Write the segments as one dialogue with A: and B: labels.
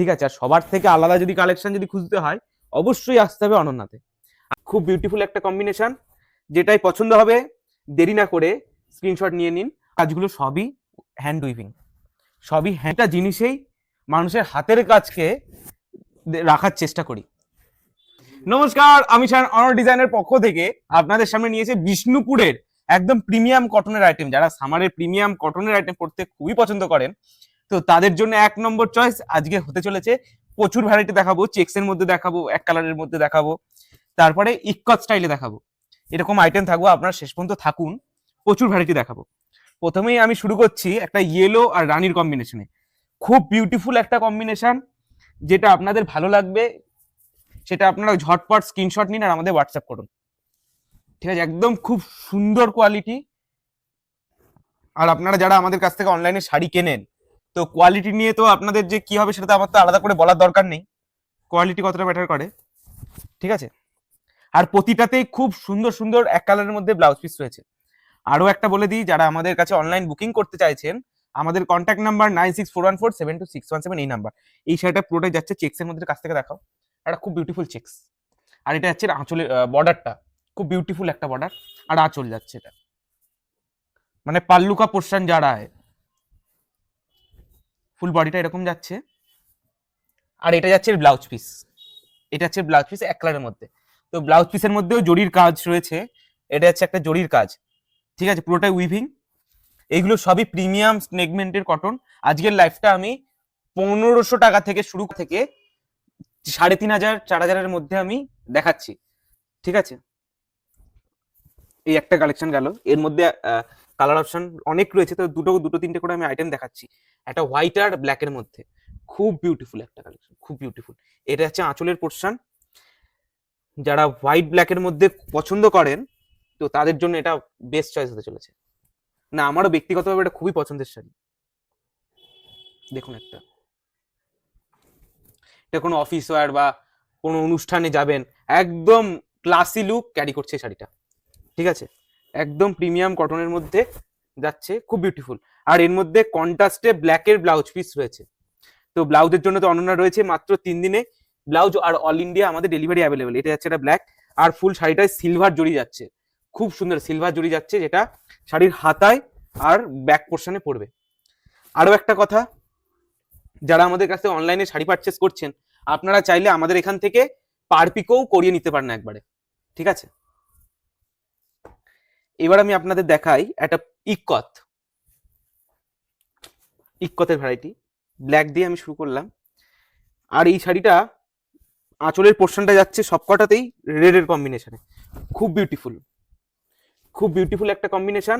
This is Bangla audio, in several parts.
A: ঠিক আছে, আর সবার থেকে আলাদা যদি কালেকশন যদি খুঁজতে হয়, অবশ্যই আসতে হবে অনন্যাতে। খুব বিউটিফুল একটা কম্বিনেশন যেটাই পছন্দ হবে, দেরি না করে স্ক্রিনশট নিয়ে নিন। কাজগুলো সবই হ্যান্ড উইভিং সবই হ্যান্ডটা জিনিসেই মানুষের হাতের কাজকে রাখার চেষ্টা করি। নমস্কার, আমি শান অনর ডিজাইনের পক্ষ থেকে আপনাদের সামনে নিয়েছে বিষ্ণুপুরের একদম প্রিমিয়াম কটনের আইটেম যারা সামারের প্রিমিয়াম কটনের আইটেম পড়তে খুবই পছন্দ করেন তো তাদের জন্য এক নম্বর চয়েস আজকে হতে চলেছে। প্রচুর ভ্যারাইটি দেখাবো চেক্সের মধ্যে দেখাবো, এক কালারের মধ্যে দেখাবো। তারপরে ইকত স্টাইলে দেখাবো। এরকম আইটেম থাকব, আপনারা শেষ পর্যন্ত থাকুন, প্রচুর ভ্যারাইটি দেখাবো। প্রথমেই আমি শুরু করছি একটা ইয়েলো আর রানির কম্বিনেশনে খুব বিউটিফুল একটা কম্বিনেশন যেটা আপনাদের ভালো লাগবে, সেটা আপনারা ঝটপট স্ক্রিনশট নিন আর আমাদের হোয়াটসঅ্যাপ করুন। ঠিক আছে, একদম খুব সুন্দর কোয়ালিটি আর আপনারা যারা আমাদের কাছ থেকে অনলাইনে শাড়ি কেনেন তো কোয়ালিটি নিয়ে তো আপনাদের যে কি হবে সেটা তো আমার তো আলাদা করে বলার দরকার নেই। কোয়ালিটি কতটা ম্যাটার করে? ঠিক আছে? আর প্রতিটাতেই খুব সুন্দর সুন্দর এক কালারের মধ্যে ব্লাউজ পিস রয়েছে। আরও একটা বলে দিই, যারা আমাদের কাছে অনলাইন বুকিং করতে চাইছেন, আমাদের contact number nine six four one four seven two six one seven এই নাম্বার এই শাড়িটা পুরোটাই যাচ্ছে চেক্সের মধ্যে কাছ থেকে দেখাও। একটা খুব বিউটিফুল চেক্স আর এটা যাচ্ছে আঁচলের বর্ডারটা খুব বিউটিফুল একটা বর্ডার আর আঁচল যাচ্ছে এটা। মানে পাল্লুকা পোর্শন যারা হয় ফুল বডিটা এরকম যাচ্ছে। আর এটা যাচ্ছে ব্লাউজ পিস এটা হচ্ছে ব্লাউজ পিস এক কালারের মধ্যে। তো ব্লাউজ পিসের মধ্যেও জরির কাজ রয়েছে। এটা হচ্ছে একটা জরির কাজ। ঠিক আছে? পুরোটাই উইভিং এইগুলো সবই প্রিমিয়াম স্নেগমেন্টের কটন আজকের লাইফটা আমি পনেরোশো টাকা থেকে শুরু থেকে সাড়ে তিন হাজার, চার হাজারের মধ্যে আমি দেখাচ্ছি। ঠিক আছে? এই একটা কালেকশন গেল। এর মধ্যে কালার অপশন অনেক রয়েছে। তো দুটো দুটো, তিনটে করে আমি আইটেম দেখাচ্ছি। একটা হোয়াইট আর ব্ল্যাকের মধ্যে। খুব বিউটিফুল একটা কালেকশন খুব বিউটিফুল এটা হচ্ছে আঁচলের পোর্শন যারা হোয়াইট ব্ল্যাকের মধ্যে পছন্দ করেন, তো তাদের জন্য এটা বেস্ট চয়েস হতে চলেছে। না, আমারও ব্যক্তিগতভাবে এটা খুবই পছন্দের শাড়ি। দেখুন একটা। এটা কোনো অফিস ওয়ার বা কোনো অনুষ্ঠানে যাবেন, একদম ক্লাসি লুক ক্যারি করছে শাড়িটা। ঠিক আছে? একদম প্রিমিয়াম কটনের মধ্যে যাচ্ছে, খুব বিউটিফুল আর এর মধ্যে কন্ট্রাস্টে ব্ল্যাকের ব্লাউজ পিস রয়েছে। তো ব্লাউজের জন্য তো অনন্য রয়েছে মাত্র তিন দিনে। ব্লাউজ আর অল ইন্ডিয়া আমাদের ডেলিভারি অ্যাভেলেবেল এটা যাচ্ছে এটা ব্ল্যাক আর ফুল শাড়িটায় সিলভার জড়ি যাচ্ছে। খুব সুন্দর সিলভার জড়ি যাচ্ছে, যেটা শাড়ির হাতায় আর ব্যাক পোর্শনে পড়বে। আরও একটা কথা, যারা আমাদের কাছে অনলাইনে শাড়ি পারচেস করছেন, আপনারা চাইলে আমাদের এখান থেকে পার পিকেও করিয়ে নিতে পারেন একবারে। ঠিক আছে? এবার আমি আপনাদের দেখাই একটা ইকত ইকতের ভ্যারাইটি ব্ল্যাক দিয়ে আমি শুরু করলাম। আর এই শাড়িটা আঁচলের পোর্শনটা যাচ্ছে সবকটাতেই রেডের কম্বিনেশনে খুব বিউটিফুল খুব বিউটিফুল একটা কম্বিনেশন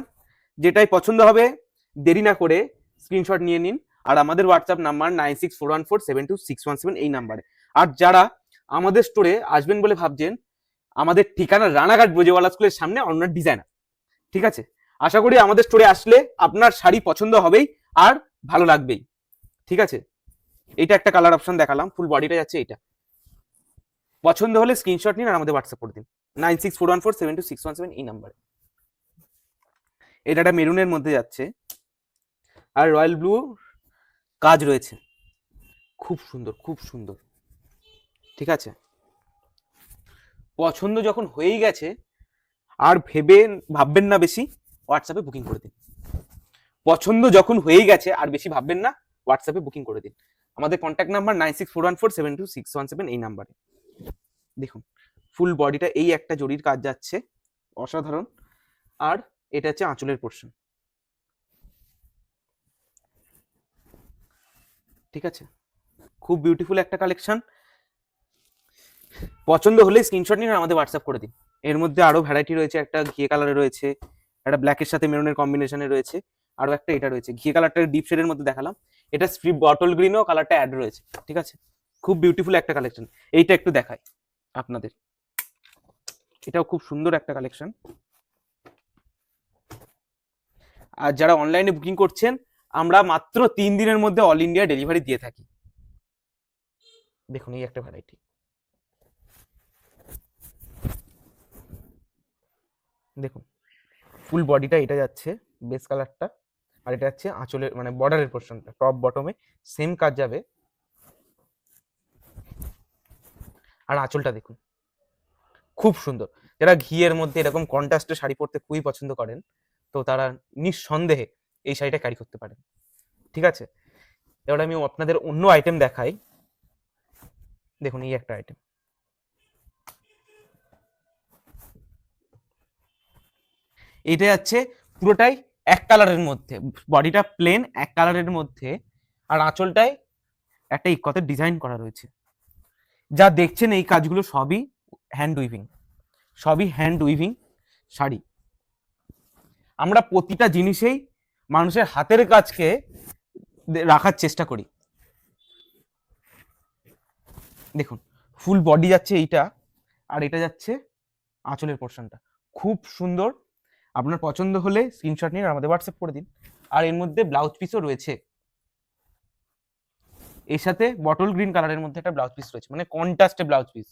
A: যেটাই পছন্দ হবে, দেরি না করে স্ক্রিনশট নিয়ে নিন। আর আমাদের WhatsApp number nine six four one four seven two six one seven এই নাম্বারে আর যারা আমাদের স্টোরে আসবেন বলে ভাবছেন, আমাদের ঠিকানা রানাঘাট ব্রজেওয়ালা স্কুলের সামনে অন্য ডিজাইনার ঠিক আছে? আশা করি আমাদের স্টোরে আসলে আপনার শাড়ি পছন্দ হবেই। আর ভালো লাগবেই। ঠিক আছে? এটা একটা কালার অপশন দেখালাম। ফুল বডিটা যাচ্ছে এটা পছন্দ হলে স্ক্রিনশট নিন আর আমাদের হোয়াটসঅ্যাপ করে দিন। Nine six four one four seven two six one seven এই নাম্বারে এটা একটা মেরুনের মধ্যে যাচ্ছে। আর রয়্যাল ব্লু কাজ রয়েছে। খুব সুন্দর খুব সুন্দর। ঠিক আছে? পছন্দ যখন হয়েই গেছে, আর ভেবে ভাববেন না বেশি হোয়াটসঅ্যাপে বুকিং করে দিন। পছন্দ যখন হয়েই গেছে, আর বেশি ভাববেন না হোয়াটসঅ্যাপে বুকিং করে দিন। আমাদের contact number nine six four one four seven two six one seven এই নাম্বারে দেখুন ফুল বডিটা এই একটা জরির কাজ যাচ্ছে, অসাধারণ। আর এটা হচ্ছে আঁচলের পোর্শন ঠিক আছে? খুব বিউটিফুল একটা কালেকশন পছন্দ হলে স্ক্রিনশট নিয়ে আমাদের হোয়াটসঅ্যাপ করে দিন। এর মধ্যে আরও ভ্যারাইটি রয়েছে, একটা ঘিয়ে কালারে রয়েছে, একটা ব্ল্যাকের সাথে মেরুনের কম্বিনেশনে রয়েছে। আরও একটা এটা রয়েছে। ঘিয়ে কালারটা ডিপ শেডের মধ্যে দেখালাম। এটা স্ট্রিপ বটল গ্রিনও কালারটা অ্যাড রয়েছে, ঠিক আছে? খুব বিউটিফুল একটা কালেকশন এইটা একটু দেখাই আপনাদের। এটাও খুব সুন্দর একটা কালেকশন আর যারা অনলাইনে বুকিং করছেন, আমরা মাত্র তিন দিনের মধ্যে অল ইন্ডিয়া ডেলিভারি দিয়ে থাকি। দেখুন, এই একটা ভ্যারাইটি দেখুন ফুল বডিটা এটা যাচ্ছে বেস কালারটা আর এটা হচ্ছে আঁচলের মানে বর্ডারের পোর্শনটা টপ বটমে সেম কাজ যাবে। আর আঁচলটা দেখুন। খুব সুন্দর। যারা ঘিয়ের মধ্যে এরকম কন্ট্রাস্টে শাড়ি পরতে খুবই পছন্দ করেন, তো তারা নিঃসন্দেহে এই শাড়িটা ক্যারি করতে পারেন। ঠিক আছে? এবার আমি আপনাদের অন্য আইটেম দেখাই। দেখুন, এই একটা আইটেম এটা যাচ্ছে পুরোটাই এক কালারের মধ্যে, বডিটা প্লেন এক কালারের মধ্যে, আর আঁচলটায় একটা ইকতে ডিজাইন করা রয়েছে। যা দেখছেন এই কাজগুলো সবই হ্যান্ড উইভিং সবই হ্যান্ড উইভিং শাড়ি। আমরা প্রতিটা জিনিসেই মানুষের হাতের কাজকে রাখার চেষ্টা করি। দেখুন ফুল বডি যাচ্ছে এইটা, আর এটা যাচ্ছে আঁচলের পোর্শনটা খুব সুন্দর আপনার পছন্দ হলে স্ক্রিনশট নিয়ে আমাদের হোয়াটসঅ্যাপ করে দিন। আর এর মধ্যে ব্লাউজ পিসও রয়েছে। এর সাথে বটল গ্রিন কালারের মধ্যে একটা ব্লাউজ পিস রয়েছে মানে কন্ট্রাস্টে ব্লাউজ পিস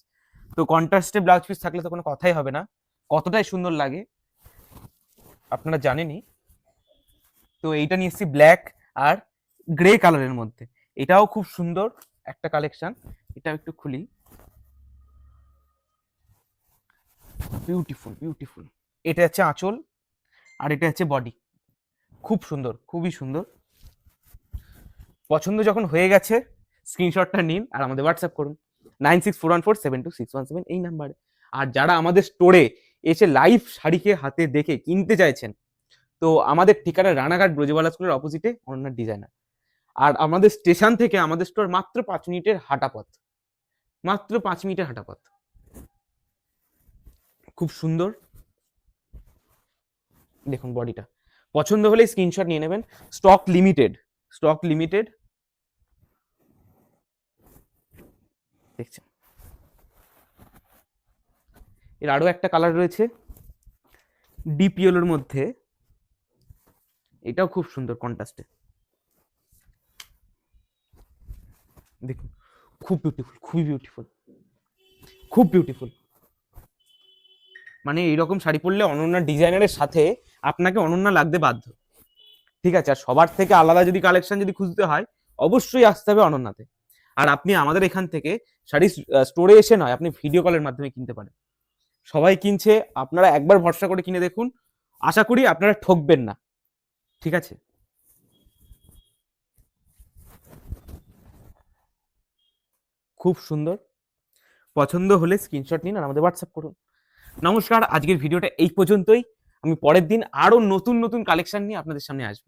A: তো কন্ট্রাস্টে ব্লাউজ পিস থাকলে তো কোনো কথাই হবে না। কতটাই সুন্দর লাগে, আপনারা জানেনই। তো এইটা নিয়ে এসেছি ব্ল্যাক আর গ্রে কালারের মধ্যে। এটাও খুব সুন্দর একটা কালেকশন এটাও একটু খুলি। বিউটিফুল বিউটিফুল এটা হচ্ছে আঁচল আর এটা হচ্ছে বডি খুব সুন্দর, খুবই সুন্দর। পছন্দ যখন হয়ে গেছে স্ক্রিনশটটা নিন আর আমাদের হোয়াটসঅ্যাপ করুন। Nine six four one four seven two six one seven এই নাম্বারে আর যারা আমাদের স্টোরে এসে লাইভ শাড়িকে হাতে দেখে কিনতে চাইছেন, তো আমাদের ঠিকানা রানাঘাট ব্রজবালা স্কুলের অপোজিটে অনন্যার ডিজাইনার আর আমাদের স্টেশন থেকে আমাদের স্টোর মাত্র পাঁচ মিনিটের হাঁটা পথ মাত্র পাঁচ মিনিটের হাঁটা পথ খুব সুন্দর। দেখুন বডিটা। পছন্দ হলে স্ক্রিনশট নিয়ে নেবেন। Stock limited stock limited. দেখছেন? এর আরও একটা কালার রয়েছে। ডিপ ইয়েলোর মধ্যে। এটাও খুব সুন্দর কন্ট্রাস্টে। দেখুন, খুব বিউটিফুল খুবই বিউটিফুল খুব বিউটিফুল মানে এইরকম শাড়ি পরলে অনন্যা ডিজাইনারের সাথে আপনাকে অনন্যা লাগতে বাধ্য। ঠিক আছে, আর সবার থেকে আলাদা যদি কালেকশন যদি খুঁজতে হয়, অবশ্যই আসতে হবে অনন্যাতে। আর আপনি আমাদের এখান থেকে শাড়ি স্টোরে এসে নয়, আপনি ভিডিও কলের মাধ্যমে কিনতে পারেন। সবাই কিনছে, আপনারা একবার ভরসা করে কিনে দেখুন। আশা করি আপনারা ঠকবেন না। ঠিক আছে? খুব সুন্দর। পছন্দ হলে স্ক্রিনশট নিন আর আমাদের হোয়াটসঅ্যাপ করুন। নমস্কার, আজকের ভিডিওটা এই পর্যন্তই। আমি পরের দিন আরও নতুন নতুন কালেকশন নিয়ে আপনাদের সামনে আসব।